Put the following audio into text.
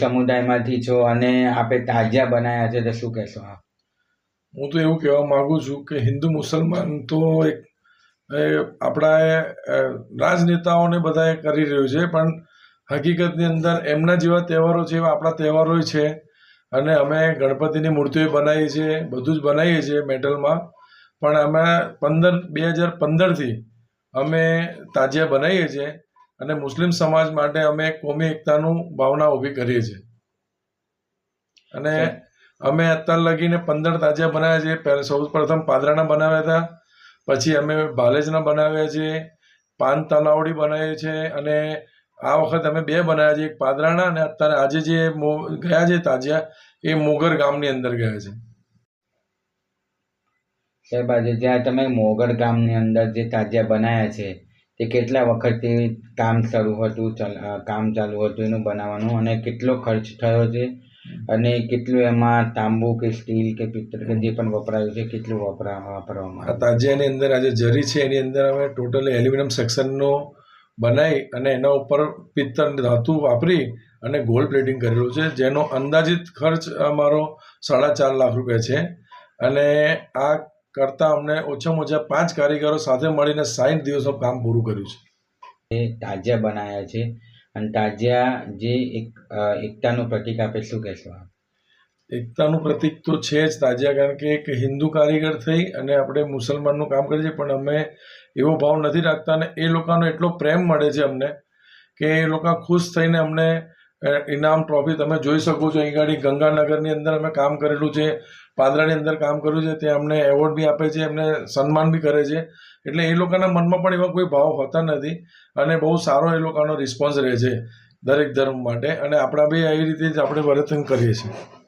સમુદાયમાંથી છો અને આપે તાજિયા બનાવ્યા છે, તો શું કહેશો હું તો એવું કહેવા માગું છું કે હિન્દુ મુસલમાન તો એક આપણા રાજનેતાઓને બધાએ કરી રહ્યું છે, પણ હકીકતની અંદર એમના જેવા તહેવારો છે, એવા આપણા તહેવારો છે. અને અમે ગણપતિની મૂર્તિઓ બનાવીએ છીએ, બધું જ બનાવીએ છીએ મેટલમાં. પણ અમે પંદર, બે હજાર પંદરથી અમે તાજિયા બનાવીએ છીએ. અને મુસ્લિમ સમાજ માટે અમે કોમી એકતાનું ભાવના ઊભી કરીએ છીએ. અને અમે અત્યાર લગીને પંદર તાજા બનાવ્યા છે પહેલા સૌ પ્રથમ પાદરાના બનાવ્યા હતા. પછી અમે ભાલેજના બનાવ્યા છે પાન તલાવડી બનાવીએ છે અને આ વખત અમે બે બનાવ્યા છે એક પાદરાના અને અત્યારે આજે જે મો- ગયા છે તાજિયા એ મોગર ગામની અંદર ગયા છે. સાહેબ આજે જ્યાં તમે મોગર ગામની અંદર જે તાજિયા બનાવ્યા છે તે કેટલા વખતથી કામ શરૂ હતું કામ ચાલુ હતું એનું બનાવવાનું અને કેટલો ખર્ચ થયો છે અને કેટલું એમાં તાંબુ કે સ્ટીલ કે પિત્તળ કે જે પણ વપરાયું છે, કેટલું વપરા, વાપરવામાં તાજિયાની અંદર આજે જરી છે, એની અંદર અમે ટોટલી એલ્યુમિનિયમ સેક્શનનો બનાવી અને એના ઉપર પિત્તળ ધાતુ વાપરી અને ગોલ્ડ પ્લેટિંગ કરેલું છે, જેનો અંદાજિત ખર્ચ અમારો સાડા ચાર લાખ રૂપિયા છે. અને આ કરતાં અમને ઓછામાં ઓછા પાંચ કારીગરો સાથે મળીને સાઠ દિવસનું કામ પૂરું કર્યું છે. એ તાજિયા બનાવ્યા છે અને તાજિયા જે એક એકતાનું પ્રતીક આપે શું કહેશો આપ? એકતાનું પ્રતીક તો છે જ તાજિયા કારણ કે એક હિન્દુ કારીગર થઈ અને આપણે મુસલમાનનું કામ કરીએ છીએ પણ અમે એવો ભાવ નથી રાખતા અને એ લોકોનો એટલો પ્રેમ મળે છે અમને કે એ લોકો ખુશ થઈને અમને ઇનામ ટ્રોફી તમે જોઈ શકો છો. અહીં ગાડી ગંગાનગરની અંદર અમે કામ કરેલું છે. પાદરાની અંદર કામ કર્યું છે. ત્યાં અમને એવોર્ડ બી આપે છે, એમને સન્માન બી કરે છે. એટલે એ લોકોના મનમાં પણ એવા કોઈ ભાવ હોતા નથી અને બહુ સારો એ લોકોનો રિસ્પોન્સ રહે છે દરેક ધર્મ માટે. અને આપણા બી આવી રીતે જ આપણે વર્તન કરીએ છીએ.